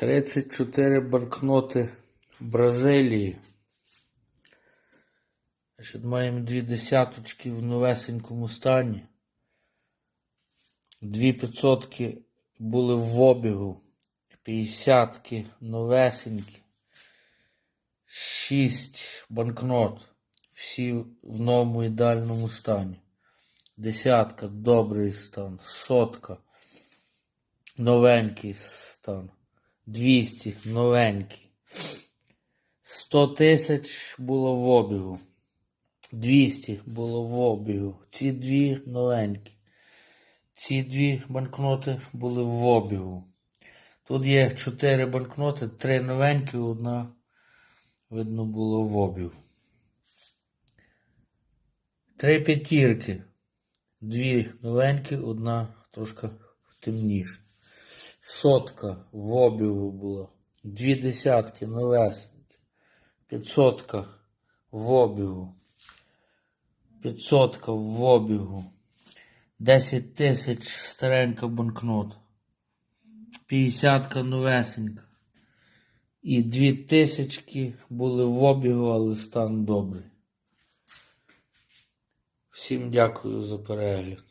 34 банкноти Бразилії. Значить, маємо дві десяточки в новесенькому стані. Дві п'ятсотки були в обігу. П'ятдесятки новесенькі. Шість банкнот. Всі в новому ідеальному стані. Десятка добрий стан. Сотка. Новенький стан. 200 новенький. 100 тисяч було в обігу. 200 було в обігу. Ці дві новенькі. Ці дві банкноти були в обігу. Тут є 4 банкноти, 3 новенькі, одна, видно, було в обігу. Три п'ятірки. Дві новенькі, одна трошки темніша. Сотка в обігу була. Дві десятки новесенькі. П'ятсотка в обігу. П'ятсотка в обігу. Десять тисяч старенька банкнота. П'ятдесятка новесенька. І дві тисячки були в обігу, але стан добрий. Всім дякую за перегляд.